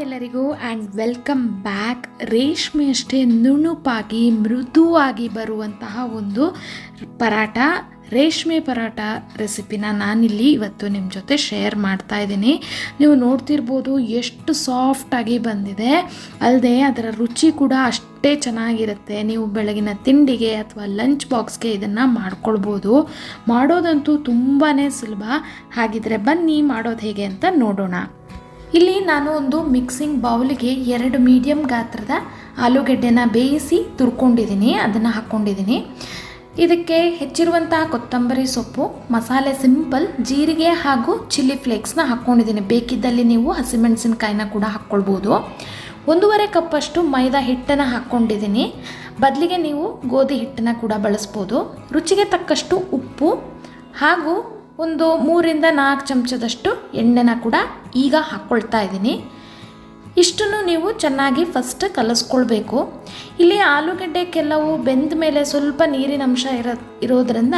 ಎಲ್ಲರಿಗೂ and welcome back ರೇಷ್ಮೆ ಅಷ್ಟೇ ನುಣುಪಾಗಿ, ಮೃದುವಾಗಿ ಬರುವಂತಹ ಒಂದು ಪರಾಟ ರೇಷ್ಮೆ ಪರಾಟ ರೆಸಿಪಿನ ನಾನಿಲ್ಲಿ ಇವತ್ತು ನಿಮ್ಮ ಜೊತೆ ಶೇರ್ ಮಾಡ್ತಾ ಇದ್ದೀನಿ. ನೀವು ನೋಡ್ತಿರ್ಬೋದು ಎಷ್ಟು ಸಾಫ್ಟಾಗಿ ಬಂದಿದೆ. ಅಲ್ಲದೆ ಅದರ ರುಚಿ ಕೂಡ ಅಷ್ಟೇ ಚೆನ್ನಾಗಿರುತ್ತೆ. ನೀವು ಬೆಳಗಿನ ತಿಂಡಿಗೆ ಅಥವಾ ಲಂಚ್ ಬಾಕ್ಸ್ಗೆ ಇದನ್ನು ಮಾಡ್ಕೊಳ್ಬೋದು. ಮಾಡೋದಂತೂ ತುಂಬಾ ಸುಲಭ. ಹಾಗಿದ್ರೆ ಬನ್ನಿ ಮಾಡೋದು ಹೇಗೆ ಅಂತ ನೋಡೋಣ. ಇಲ್ಲಿ ನಾನು ಒಂದು ಮಿಕ್ಸಿಂಗ್ ಬೌಲ್ಗೆ ಎರಡು ಮೀಡಿಯಮ್ ಗಾತ್ರದ ಆಲೂಗಡ್ಡೆನ ಬೇಯಿಸಿ ತುರ್ಕೊಂಡಿದ್ದೀನಿ, ಅದನ್ನು ಹಾಕ್ಕೊಂಡಿದ್ದೀನಿ ಇದಕ್ಕೆ ಹೆಚ್ಚಿರುವಂತಹ ಕೊತ್ತಂಬರಿ ಸೊಪ್ಪು, ಮಸಾಲೆ ಸಿಂಪಲ್ ಜೀರಿಗೆ ಹಾಗೂ ಚಿಲ್ಲಿ ಫ್ಲೇಕ್ಸ್ನ ಹಾಕ್ಕೊಂಡಿದ್ದೀನಿ ಬೇಕಿದ್ದಲ್ಲಿ ನೀವು ಹಸಿಮೆಣಸಿನಕಾಯಿನ ಕೂಡ ಹಾಕ್ಕೊಳ್ಬೋದು. ಒಂದೂವರೆ ಕಪ್ಪಷ್ಟು ಮೈದಾ ಹಿಟ್ಟನ್ನು ಹಾಕ್ಕೊಂಡಿದ್ದೀನಿ ಬದಲಿಗೆ ನೀವು ಗೋಧಿ ಹಿಟ್ಟನ್ನು ಕೂಡ ಬಳಸ್ಬೋದು. ರುಚಿಗೆ ತಕ್ಕಷ್ಟು ಉಪ್ಪು ಹಾಗೂ ಒಂದು ಮೂರಿಂದ ನಾಲ್ಕು ಚಮಚದಷ್ಟು ಎಣ್ಣೆನ ಕೂಡ ಈಗ ಹಾಕ್ಕೊಳ್ತಾ ಇದ್ದೀನಿ. ಇಷ್ಟನ್ನು ನೀವು ಚೆನ್ನಾಗಿ ಫಸ್ಟ್ ಕಲಿಸ್ಕೊಳ್ಬೇಕು. ಇಲ್ಲಿ ಆಲೂಗಡ್ಡೆ ಕೆಲವು ಬೆಂದ ಮೇಲೆ ಸ್ವಲ್ಪ ನೀರಿನ ಅಂಶ ಇರೋ, ಇರೋದ್ರಿಂದ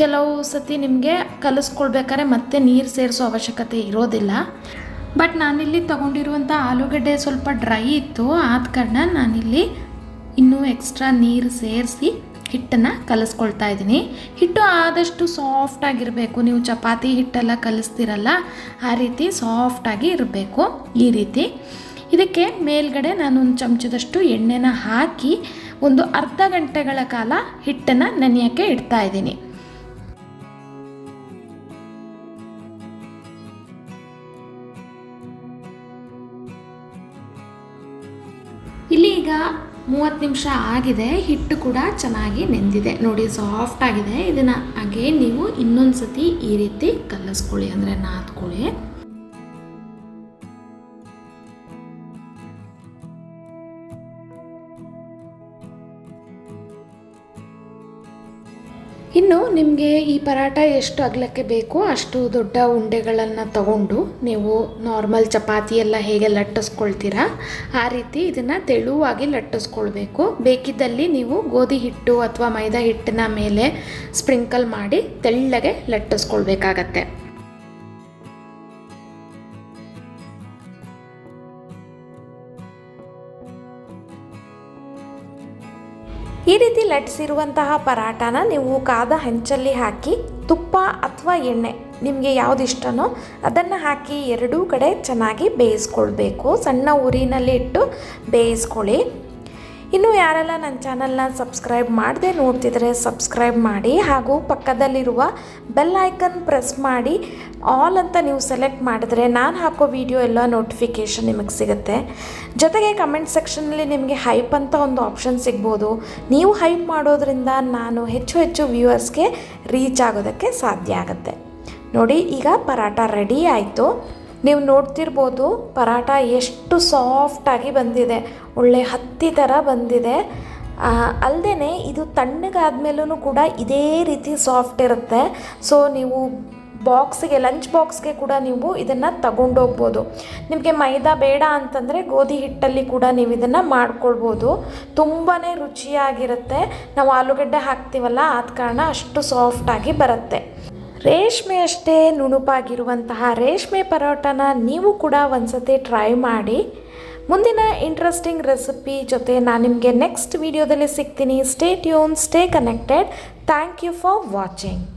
ಕೆಲವು ಸತಿ ನಿಮಗೆ ಕಲಿಸ್ಕೊಳ್ಬೇಕಾದ್ರೆ ಮತ್ತೆ ನೀರು ಸೇರಿಸೋ ಅವಶ್ಯಕತೆ ಇರೋದಿಲ್ಲ. ಬಟ್ ನಾನಿಲ್ಲಿ ತಗೊಂಡಿರುವಂಥ ಆಲೂಗಡ್ಡೆ ಸ್ವಲ್ಪ ಡ್ರೈ ಇತ್ತು, ಆದ ಕಾರಣ ನಾನಿಲ್ಲಿ ಇನ್ನೂ ಎಕ್ಸ್ಟ್ರಾ ನೀರು ಸೇರಿಸಿ ಹಿಟ್ಟನ್ನು ಕಲಿಸ್ಕೊಳ್ತಾ ಇದ್ದೀನಿ. ಹಿಟ್ಟು ಆದಷ್ಟು ಸಾಫ್ಟಾಗಿರಬೇಕು ನೀವು ಚಪಾತಿ ಹಿಟ್ಟೆಲ್ಲ ಕಲಿಸ್ತಿರಲ್ಲ, ಆ ರೀತಿ ಸಾಫ್ಟಾಗಿ ಇರಬೇಕು. ಈ ರೀತಿ. ಇದಕ್ಕೆ ಮೇಲ್ಗಡೆ ನಾನು ಒಂದು ಚಮಚದಷ್ಟು ಎಣ್ಣೆನ ಹಾಕಿ ಒಂದು ಅರ್ಧ ಗಂಟೆಗಳ ಕಾಲ ಹಿಟ್ಟನ್ನು ನೆನೆಯೋಕ್ಕೆ ಇಡ್ತಾ ಇದ್ದೀನಿ. ಇಲ್ಲಿ ಈಗ ಮೂವತ್ತು ನಿಮಿಷ ಆಗಿದೆ, ಹಿಟ್ಟು ಕೂಡ ಚೆನ್ನಾಗಿ ನೆಂದಿದೆ. ನೋಡಿ ಸಾಫ್ಟ್ ಆಗಿದೆ. ಇದನ್ನು ಹಾಗೆ ನೀವು ಇನ್ನೊಂದು ಸತಿ ಈ ರೀತಿ ಕಲಿಸ್ಕೊಳ್ಳಿ ಅಂದರೆ ನಾದ್ಕೊಳ್ಳಿ. ಇನ್ನು ನಿಮಗೆ ಈ ಪರಾಟ ಎಷ್ಟು ಅಗಲಕ್ಕೆ ಬೇಕೋ, ಅಷ್ಟು ದೊಡ್ಡ ಉಂಡೆಗಳನ್ನು ತಗೊಂಡು ನೀವು ನಾರ್ಮಲ್ ಚಪಾತಿ ಎಲ್ಲ ಹೇಗೆ ಲಟ್ಟಿಸ್ಕೊಳ್ತೀರಾ, ಆ ರೀತಿ ಇದನ್ನು ತೆಳುವಾಗಿ ಲಟ್ಟಿಸ್ಕೊಳ್ಬೇಕು. ಬೇಕಿದ್ದಲ್ಲಿ ನೀವು ಗೋಧಿ ಹಿಟ್ಟು ಅಥವಾ ಮೈದಾ ಹಿಟ್ಟಿನ ಮೇಲೆ ಸ್ಪ್ರಿಂಕಲ್ ಮಾಡಿ ತೆಳ್ಳಗೆ ಲಟ್ಟಿಸ್ಕೊಳ್ಬೇಕಾಗತ್ತೆ. ಈ ರೀತಿ ಲಟ್ಸಿರುವಂತಹ ಪರಾಟಾನ ನೀವು ಕಾದ ಹೆಂಚಲ್ಲಿ ಹಾಕಿ ತುಪ್ಪ ಅಥವಾ ಎಣ್ಣೆ ನಿಮಗೆ ಯಾವ್ದು ಇಷ್ಟನೋ ಅದನ್ನು ಹಾಕಿ ಎರಡೂ ಕಡೆ ಚೆನ್ನಾಗಿ ಬೇಯಿಸ್ಕೊಳ್ಬೇಕು. ಸಣ್ಣ ಉರಿನಲ್ಲಿ ಇಟ್ಟು ಬೇಯಿಸ್ಕೊಳ್ಳಿ. ಇನ್ನು ಯಾರೆಲ್ಲ ನನ್ನ ಚಾನಲ್ನ ಸಬ್ಸ್ಕ್ರೈಬ್ ಮಾಡದೆ ನೋಡ್ತಿದ್ರೆ ಸಬ್ಸ್ಕ್ರೈಬ್ ಮಾಡಿ ಹಾಗೂ ಪಕ್ಕದಲ್ಲಿರುವ ಬೆಲ್ ಐಕನ್ ಪ್ರೆಸ್ ಮಾಡಿ ಆಲ್ ಅಂತ ನೀವು ಸೆಲೆಕ್ಟ್ ಮಾಡಿದ್ರೆ ನಾನು ಹಾಕೋ ವಿಡಿಯೋ ಎಲ್ಲ ನೋಟಿಫಿಕೇಷನ್ ನಿಮಗೆ ಸಿಗುತ್ತೆ. ಜೊತೆಗೆ ಕಮೆಂಟ್ ಸೆಕ್ಷನಲ್ಲಿ ನಿಮಗೆ ಹೈಪ್ ಅಂತ ಒಂದು ಆಪ್ಷನ್ ಸಿಗ್ಬೋದು. ನೀವು ಹೈಪ್ ಮಾಡೋದ್ರಿಂದ ನಾನು ಹೆಚ್ಚು ಹೆಚ್ಚು ವ್ಯೂವರ್ಸ್ಗೆ ರೀಚ್ ಆಗೋದಕ್ಕೆ ಸಾಧ್ಯ ಆಗುತ್ತೆ. ನೋಡಿ, ಈಗ ಪರಾಟ ರೆಡಿ ಆಯಿತು. ನೀವು ನೋಡ್ತಿರ್ಬೋದು ಪರಾಟ ಎಷ್ಟು ಸಾಫ್ಟಾಗಿ ಬಂದಿದೆ, ಒಳ್ಳೆ ಹತ್ತಿ ಥರ ಬಂದಿದೆ. ಅಲ್ಲದೆ ಇದು ತಣ್ಣಗಾದ್ಮೇಲೂ ಕೂಡ ಇದೇ ರೀತಿ ಸಾಫ್ಟ್ ಇರುತ್ತೆ. ಸೊ ನೀವು ಬಾಕ್ಸ್ಗೆ ಲಂಚ್ ಬಾಕ್ಸ್ಗೆ ಕೂಡ ನೀವು ಇದನ್ನು ತಗೊಂಡೋಗ್ಬೋದು ನಿಮಗೆ ಮೈದಾ ಬೇಡ ಅಂತಂದರೆ ಗೋಧಿ ಹಿಟ್ಟಲ್ಲಿ ಕೂಡ ನೀವು ಇದನ್ನು ಮಾಡ್ಕೊಳ್ಬೋದು. ತುಂಬಾ ರುಚಿಯಾಗಿರುತ್ತೆ. ನಾವು ಆಲೂಗಡ್ಡೆ ಹಾಕ್ತೀವಲ್ಲ, ಆದ ಕಾರಣ ಅಷ್ಟು ಸಾಫ್ಟಾಗಿ ಬರುತ್ತೆ. ರೇಷ್ಮೆ ಅಷ್ಟೇ ನುಣುಪಾಗಿರುವಂತಹ ರೇಷ್ಮೆ ಪರೋಟನ ನೀವು ಕೂಡ ಒಂದ್ಸತಿ ಟ್ರೈ ಮಾಡಿ. ಮುಂದಿನ ಇಂಟ್ರೆಸ್ಟಿಂಗ್ ರೆಸಿಪಿ ಜೊತೆ ನಾನು ನಿಮಗೆ ನೆಕ್ಸ್ಟ್ ವಿಡಿಯೋದಲ್ಲಿ ಸಿಗ್ತೀನಿ. Stay tune stay connected thank you for watching